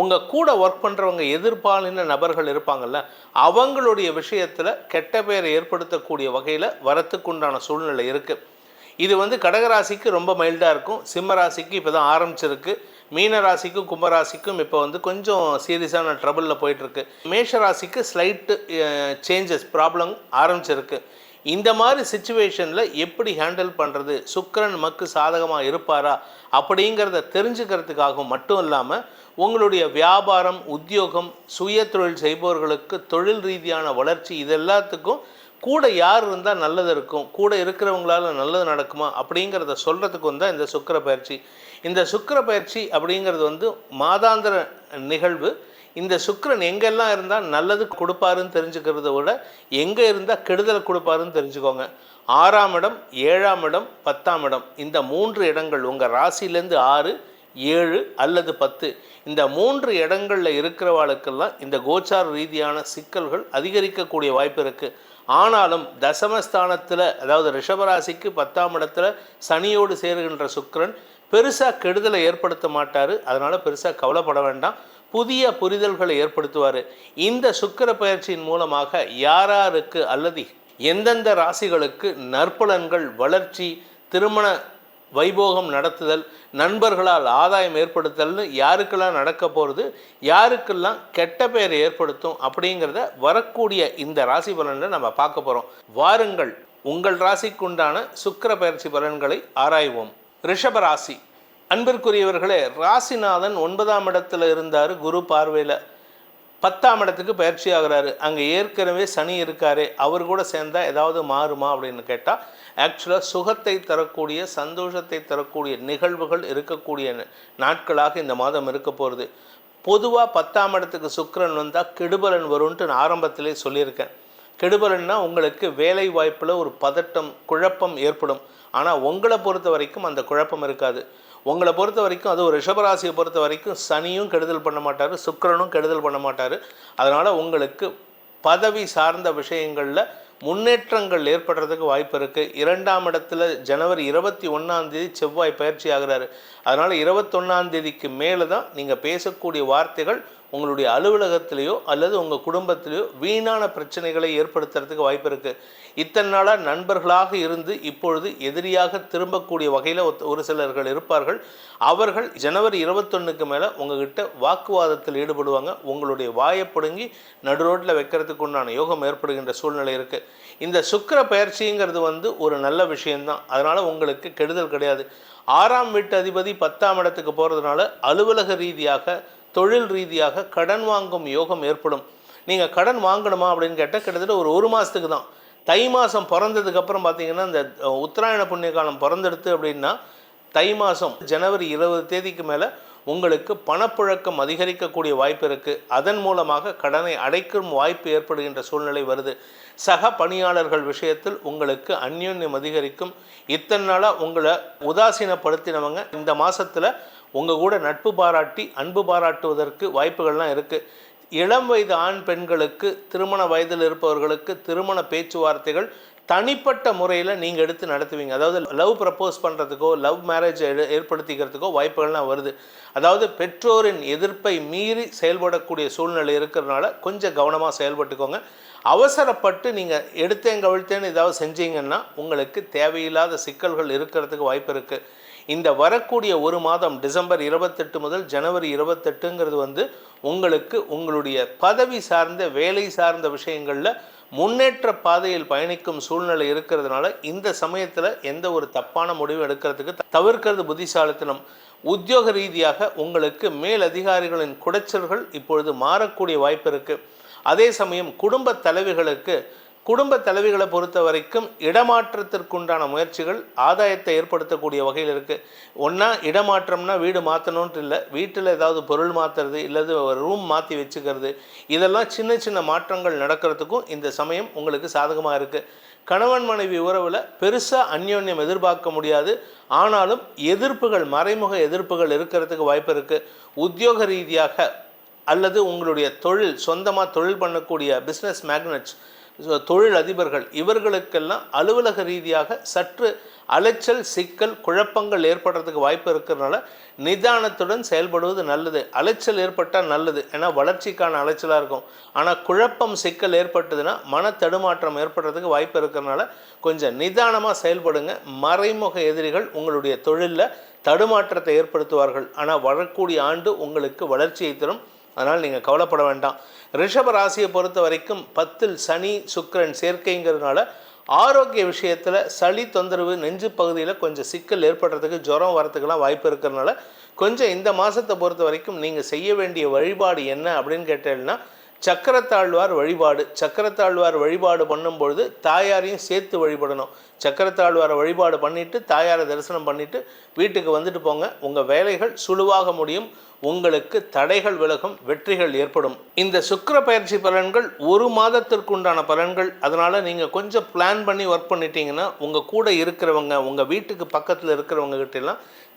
உங்கள் கூட ஒர்க் பண்ணுறவங்க எதிர்பாலின நபர்கள் இருப்பாங்கல்ல அவங்களுடைய விஷயத்தில் கெட்ட பெயரை ஏற்படுத்தக்கூடிய வகையில் வரத்துக்குண்டான சூழ்நிலை இருக்குது இது வந்து கடகராசிக்கு ரொம்ப மைல்டாக இருக்கும். சிம்ம ராசிக்கு இப்போ தான் ஆரம்பிச்சிருக்கு. மீன ராசிக்கும் கும்பராசிக்கும் இப்போ வந்து கொஞ்சம் சீரியஸான ட்ரபிளில் போயிட்டுருக்கு. மேஷ ராசிக்கு ஸ்லைட்டு சேஞ்சஸ் ப்ராப்ளம் ஆரம்பிச்சிருக்கு. இந்த மாதிரி சுச்சுவேஷனில் எப்படி ஹேண்டில் பண்ணுறது சுக்கிரன் மக்கு சாதகமாக இருப்பாரா? அப்படிங்கிறத தெரிஞ்சுக்கிறதுக்காகவும் மட்டும் இல்லாமல் உங்களுடைய வியாபாரம் உத்தியோகம் சுய தொழில் செய்பவர்களுக்கு தொழில் ரீதியான வளர்ச்சி இது எல்லாத்துக்கும் கூட யார் இருந்தால் நல்லது இருக்கும் கூட இருக்கிறவங்களால நல்லது நடக்குமா அப்படிங்கிறத சொல்கிறதுக்கு தான் இந்த சுக்கிர பயிற்சி. இந்த சுக்கர பயிற்சி அப்படிங்கிறது வந்து மாதாந்திர நிகழ்வு. இந்த சுக்கரன் எங்கெல்லாம் இருந்தால் நல்லது கொடுப்பாருன்னு தெரிஞ்சுக்கிறத விட எங்கே இருந்தால் கெடுதல் கொடுப்பாருன்னு தெரிஞ்சுக்கோங்க. ஆறாம் இடம் ஏழாம் இடம் பத்தாம் இடம். இந்த மூன்று இடங்கள் உங்கள் ராசியிலேருந்து ஆறு ஏழு அல்லது பத்து. இந்த மூன்று இடங்களில் இருக்கிறவாளுக்கெல்லாம் இந்த கோச்சார ரீதியான சிக்கல்கள் அதிகரிக்கக்கூடிய வாய்ப்பு இருக்குது ஆனாலும் தசமஸ்தானத்தில் அதாவது ரிஷபராசிக்கு பத்தாம் இடத்துல சனியோடு சேருகின்ற சுக்கரன் பெருசாக கெடுதலை ஏற்படுத்த மாட்டார். அதனால் பெருசாக கவலைப்பட வேண்டாம். புதிய புரிதல்களை ஏற்படுத்துவார். இந்த சுக்கிர பயிற்சியின் மூலமாக யாராருக்கு அல்லது எந்தெந்த ராசிகளுக்கு நற்பலன்கள் வளர்ச்சி திருமண வைபோகம் நடத்துதல் நண்பர்களால் ஆதாயம் ஏற்படுத்தல்னு யாருக்கெல்லாம் நடக்க போகிறது யாருக்கெல்லாம் கெட்ட பெயர் ஏற்படுத்தும் அப்படிங்கிறத வரக்கூடிய இந்த ராசி பலனில் நம்ம பார்க்க போகிறோம் வாருங்கள் உங்கள் ராசிக்குண்டான சுக்கிர பயிற்சி பலன்களை ஆராய்வோம். ரிஷப ராசி. அன்பிற்குரியவர்களே ராசிநாதன் ஒன்பதாம் இடத்துல இருந்தார் குரு பார்வையில். பத்தாம் இடத்துக்கு பயிற்சி ஆகிறாரு. அங்கே ஏற்கனவே சனி இருக்காரு அவர் கூட சேர்ந்தா ஏதாவது மாறுமா அப்படின்னு கேட்டால் ஆக்சுவலாக சுகத்தை தரக்கூடிய சந்தோஷத்தை தரக்கூடிய நிகழ்வுகள் இருக்கக்கூடிய நாட்களாக இந்த மாதம் இருக்க போகிறது பொதுவாக பத்தாம் இடத்துக்கு சுக்கரன் வந்தால் கெடுபலன் வரும்ன்ட்டு நான் ஆரம்பத்திலே சொல்லியிருக்கேன். கெடுபலன்னா உங்களுக்கு வேலை வாய்ப்பில் ஒரு பதட்டம் குழப்பம் ஏற்படும். ஆனால் உங்களை பொறுத்த வரைக்கும் அந்த குழப்பம் இருக்காது. உங்களை பொறுத்த வரைக்கும் அது ஒரு ரிஷபராசியை பொறுத்த வரைக்கும் சனியும் கெடுதல் பண்ண மாட்டார் சுக்கரனும் கெடுதல் பண்ண மாட்டார். அதனால் உங்களுக்கு பதவி சார்ந்த விஷயங்களில் முன்னேற்றங்கள் ஏற்படுறதுக்கு வாய்ப்பு இருக்குது இரண்டாம் இடத்துல ஜனவரி இருபத்தி ஒன்றாந்தேதி செவ்வாய் பயிற்சி ஆகிறாரு. அதனால் இருபத்தொன்னாந்தேதிக்கு மேலே தான் நீங்கள் பேசக்கூடிய வார்த்தைகள் உங்களுடைய அலுவலகத்திலேயோ அல்லது உங்கள் குடும்பத்திலேயோ வீணான பிரச்சனைகளை ஏற்படுத்துறதுக்கு வாய்ப்பு இருக்குது இத்தனை நாளாக நண்பர்களாக இருந்து இப்பொழுது எதிரியாக திரும்பக்கூடிய வகையில் ஒரு சிலர்கள் இருப்பார்கள். அவர்கள் ஜனவரி இருபத்தொன்னுக்கு மேலே உங்ககிட்ட வாக்குவாதத்தில் ஈடுபடுவாங்க. உங்களுடைய வாயை பிடுங்கி நடு ரோட்டில் வைக்கிறதுக்கு உண்டான யோகம் ஏற்படுகின்ற சூழ்நிலை இருக்குது இந்த சுக்கிர பயிற்சிங்கிறது வந்து ஒரு நல்ல விஷயம்தான். அதனால் உங்களுக்கு கெடுதல் கிடையாது. ஆறாம் வீட்டு அதிபதி பத்தாம் இடத்துக்கு போகிறதுனால அலுவலக ரீதியாக தொழில் ரீதியாக கடன் வாங்கும் யோகம் ஏற்படும். நீங்கள் கடன் வாங்கணுமா அப்படின்னு கேட்டால் கிட்டத்தட்ட ஒரு ஒரு மாதத்துக்கு தான். தை மாதம் பிறந்ததுக்கப்புறம் பார்த்தீங்கன்னா இந்த உத்தராயண புண்ணிய காலம் பிறந்தெடுத்து அப்படின்னா தை மாதம் ஜனவரி இருபது தேதிக்கு மேலே உங்களுக்கு பணப்புழக்கம் அதிகரிக்கக்கூடிய வாய்ப்பு இருக்குது அதன் மூலமாக கடனை அடைக்கும் வாய்ப்பு ஏற்படுகின்ற சூழ்நிலை வருது. சக பணியாளர்கள் விஷயத்தில் உங்களுக்கு அந்யோன்யம் அதிகரிக்கும். இத்தனை நாளாக உங்களை உதாசீனப்படுத்தினவங்க இந்த மாதத்தில் உங்கள் கூட நட்பு பாராட்டி அன்பு பாராட்டுவதற்கு வாய்ப்புகள்லாம் இருக்குது இளம் வயது ஆண் பெண்களுக்கு திருமண வயதில் இருப்பவர்களுக்கு திருமண பேச்சுவார்த்தைகள் தனிப்பட்ட முறையில் நீங்கள் எடுத்து நடத்துவீங்க. அதாவது லவ் ப்ரப்போஸ் பண்ணுறதுக்கோ லவ் மேரேஜ் ஏற்படுத்திக்கிறதுக்கோ வாய்ப்புகள்லாம் வருது. அதாவது பெற்றோரின் எதிர்ப்பை மீறி செயல்படக்கூடிய சூழ்நிலை இருக்கிறதுனால கொஞ்சம் கவனமாக செயல்பட்டுக்கோங்க. அவசரப்பட்டு நீங்கள் எடுத்தேன் கவிழ்த்தேன்னு ஏதாவது செஞ்சீங்கன்னா உங்களுக்கு தேவையில்லாத சிக்கல்கள் இருக்கிறதுக்கு வாய்ப்பு இருக்குது இந்த வரக்கூடிய ஒரு மாதம் டிசம்பர் இருபத்தெட்டு முதல் ஜனவரி இருபத்தெட்டுங்கிறது வந்து உங்களுக்கு உங்களுடைய பதவி சார்ந்த வேலை சார்ந்த விஷயங்களில் முன்னேற்ற பாதையில் பயணிக்கும் சூழ்நிலை இருக்கிறதுனால இந்த சமயத்தில் எந்த ஒரு தப்பான முடிவு எடுக்கிறதுக்கு தவிர்க்கிறது புத்திசாலித்தனம். உத்தியோக ரீதியாக உங்களுக்கு மேல் அதிகாரிகளின் குடைச்சல்கள் இப்பொழுது மாறக்கூடிய வாய்ப்பு இருக்குது அதே சமயம் குடும்ப தலைவிகளுக்கு குடும்ப தலைவிகளை பொறுத்த வரைக்கும் இடமாற்றத்திற்குண்டான முயற்சிகள் ஆதாயத்தை ஏற்படுத்தக்கூடிய வகையில் இருக்குது ஒன்றா இடமாற்றம்னா வீடு மாற்றணுன்ட்டு இல்லை வீட்டில் ஏதாவது பொருள் மாற்றுறது இல்லது ரூம் மாற்றி வச்சுக்கிறது இதெல்லாம் சின்ன சின்ன மாற்றங்கள் நடக்கிறதுக்கும் இந்த சமயம் உங்களுக்கு சாதகமாக இருக்குது கணவன் மனைவி உறவில் பெருசாக அந்யோன்யம் எதிர்பார்க்க முடியாது. ஆனாலும் எதிர்ப்புகள் மறைமுக எதிர்ப்புகள் இருக்கிறதுக்கு வாய்ப்பு இருக்குது உத்தியோக ரீதியாக அல்லது உங்களுடைய தொழில் சொந்தமாக தொழில் பண்ணக்கூடிய பிஸ்னஸ் மேக்னட்ஸ் தொழில் அதிபர்கள் இவர்களுக்கெல்லாம் அலுவலக ரீதியாக சற்று அலைச்சல் சிக்கல் குழப்பங்கள் ஏற்படுறதுக்கு வாய்ப்பு இருக்கிறதுனால நிதானத்துடன் செயல்படுவது நல்லது. அலைச்சல் ஏற்பட்டால் நல்லது. ஏன்னா வளர்ச்சிக்கான அலைச்சலாக இருக்கும். ஆனால் குழப்பம் சிக்கல் ஏற்பட்டதுன்னா மன தடுமாற்றம் ஏற்படுறதுக்கு வாய்ப்பு இருக்கிறதுனால கொஞ்சம் நிதானமாக செயல்படுங்க. மறைமுக எதிரிகள் உங்களுடைய தொழிலில் தடுமாற்றத்தை ஏற்படுத்துவார்கள். ஆனால் வரக்கூடிய ஆண்டு உங்களுக்கு வளர்ச்சியை தரும். அதனால் நீங்கள் கவலைப்பட வேண்டாம். ரிஷப ராசியை பொறுத்த வரைக்கும் பத்தில் சனி சுக்கரன் சேர்க்கைங்கிறதுனால ஆரோக்கிய விஷயத்தில் சளி தொந்தரவு நெஞ்சு பகுதியில் கொஞ்சம் சிக்கல் ஏற்படுறதுக்கு ஜுரம் வரத்துக்கெல்லாம் வாய்ப்பு இருக்கிறதுனால கொஞ்சம் இந்த மாதத்தை பொறுத்த வரைக்கும் நீங்கள் செய்ய வேண்டிய வழிபாடு என்ன அப்படின்னு கேட்டீங்கன்னா சக்கரத்தாழ்வார் வழிபாடு. சக்கரத்தாழ்வார் வழிபாடு பண்ணும்பொழுது தாயாரையும் சேர்த்து வழிபடணும். சக்கரத்தாழ்வாரை வழிபாடு பண்ணிவிட்டு தாயாரை தரிசனம் பண்ணிவிட்டு வீட்டுக்கு வந்துட்டு போங்க. உங்கள் வேலைகள் சுழுவாக முடியும். உங்களுக்கு தடைகள் விலகும் வெற்றிகள் ஏற்படும். இந்த சுக்கிர பயிற்சி பலன்கள் ஒரு மாதத்திற்குண்டான பலன்கள். அதனால் நீங்கள் கொஞ்சம் பிளான் பண்ணி ஒர்க் பண்ணிட்டீங்கன்னா உங்கள் கூட இருக்கிறவங்க உங்கள் வீட்டுக்கு பக்கத்தில் இருக்கிறவங்க கிட்டலாம்